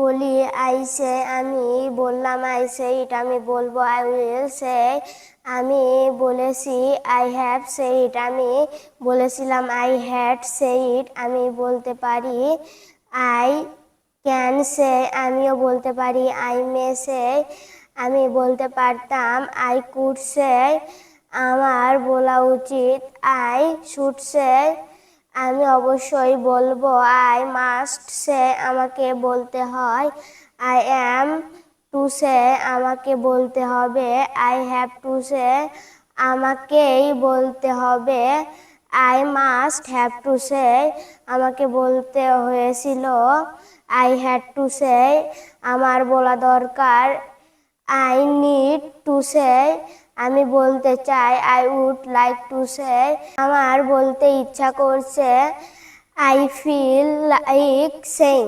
বলি, I say, আমি বললাম, আই সে ইট আমি বলব, আই উইল সে, আমি বলেছি, আই হ্যাভ সে ইট, আমি বলেছিলাম, আই হ্যাড সে ইট, আমি বলতে পারি, আই ক্যান সে, আমিও বলতে পারি, আই মে সে, আমি বলতে পারতাম, আই কুড সে, আমার বলা উচিত, আই শুড সে আমি অবশ্যই বলব আই মাস্ট সে আমাকে বলতে হয়। আই অ্যাম টু সে আমাকে বলতে হবে। আই হ্যাভ টু সে আমাকেই বলতে হবে। I must have to say আমাকে বলতে হয়েছিল। আই হ্যাড টু সে আমার বলা দরকার। আই নিড টু সে আমি বলতে চাই I would like to say আমার বলতে ইচ্ছা করছে আই ফিল লাইক সেইং